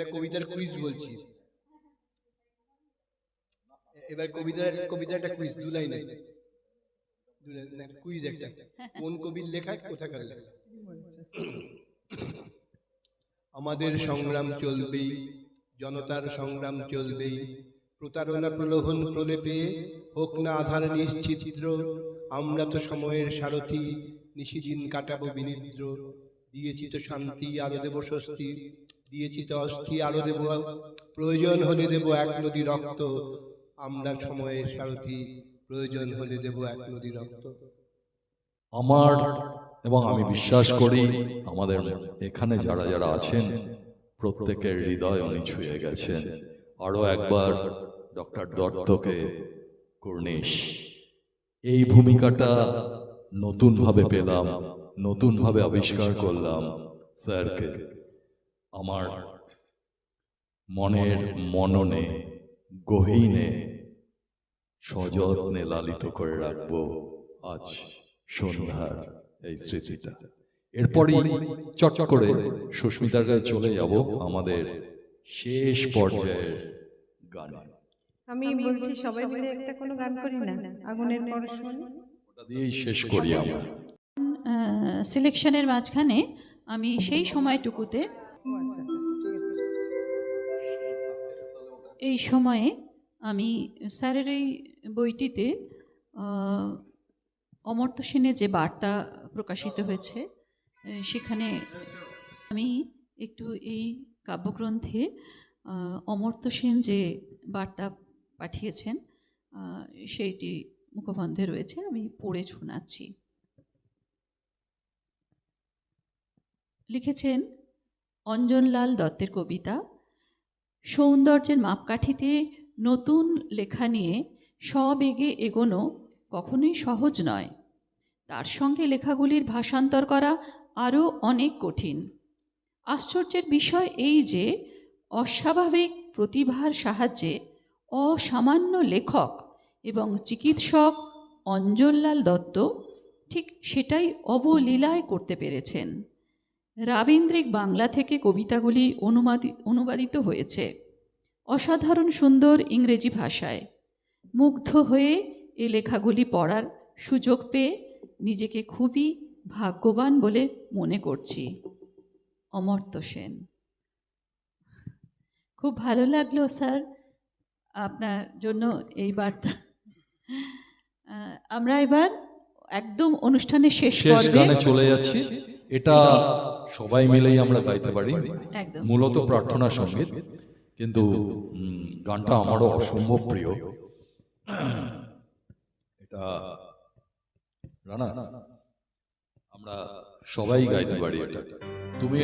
একটা কবিতার কুইজ বলছি। এবার কবিতার কবিতা একটা কুইজ দু লাইনে। কুইজ একটা। কোন কবির লেখা কোথাকার লেখা? আমাদের সংগ্রাম চলবেই জনতার সংগ্রাম চলবেই। প্রতারণা প্রলোভন প্রলেপে হোক না আধার নিশ্চিত্র আমরা তো সময়ের সারথি নিশিদিন কাটাবো বিনিদ্র। দিয়েছি তো শান্তি আরও দেব স্বস্তি। দিয়েছি তো অস্থি আরও দেব, প্রয়োজন হলে দেব এক নদী রক্ত। আমরা সময়ের সারথি, প্রয়োজন হলে দেব এক নদী রক্ত। আমার এবং আমি বিশ্বাস করি আমাদের এখানে যারা যারা আছেন, প্রত্যেকের হৃদয় উনি ছুঁয়ে গেছেন। আরও একবার ডক্টর দত্তকে কর্নিশ এই ভূমিকাটা নতুনভাবে পেলাম, নতুনভাবে আবিষ্কার করলাম স্যারকে। আমার মনের মননে গহীনে সযত্নে লালিত করে রাখব আজ সন্ধ্যার এই স্মৃতিটা। এরপরই চট করে সুস্মিতার কাছে চলে যাব আমাদের শেষ পর্যায়ের গান। আমি বলছি সবাই মিলে একটা কোনো গান করি না আগুনের পরশমণি ওটা দিয়েই শেষ করি আমরা। সিলেকশনের মাঝখানে আমি সেই সময়টুকুতে আচ্ছা আচ্ছা, আছে। এই সময়ে আমি স্যারের এই বইটিতে অমর্ত্য সেনের যে বার্তা প্রকাশিত হয়েছে সেখানে আমি একটু এই কাব্যগ্রন্থে অমর্ত্য সেন যে বার্তা পাঠিয়েছেন সেইটি মুখবন্ধে রয়েছে আমি পড়ে শোনাচ্ছি। লিখেছেন অঞ্জনলাল দত্তের কবিতা, সৌন্দর্যের মাপকাঠিতে নতুন লেখা নিয়ে সবেগে এগোনো কখনোই সহজ নয়। তার সঙ্গে লেখাগুলির ভাষান্তর করা আরও অনেক কঠিন। আশ্চর্যের বিষয় এই যে, অস্বাভাবিক প্রতিভার সাহায্যে অসামান্য লেখক এবং চিকিৎসক অঞ্জনলাল দত্ত ঠিক সেটাই অবলীলায় করতে পেরেছেন। রাবীন্দ্রিক বাংলা থেকে কবিতাগুলি অনুবাদি অনুবাদিত হয়েছে। অসাধারণ সুন্দর ইংরেজি ভাষায়। মুগ্ধ হয়ে এ লেখাগুলি পড়ার সুযোগ পেয়ে নিজেকে খুবই ভাগ্যবান বলে মনে করছি। অমর্ত্য সেন। খুব ভালো লাগল স্যার আপনার জন্য এই বার্তা। আমরা এবার একদম অনুষ্ঠানের শেষ পর্বে চলে যাচ্ছি। এটা সবাই মিলেই আমরা গাইতে পারি। মূলত প্রার্থনা সংগীত। কিন্তু গানটা আমারও অসম্ভব প্রিয়। এটা রানা আমরা সবাই গাইতে পারি এটা। তুমি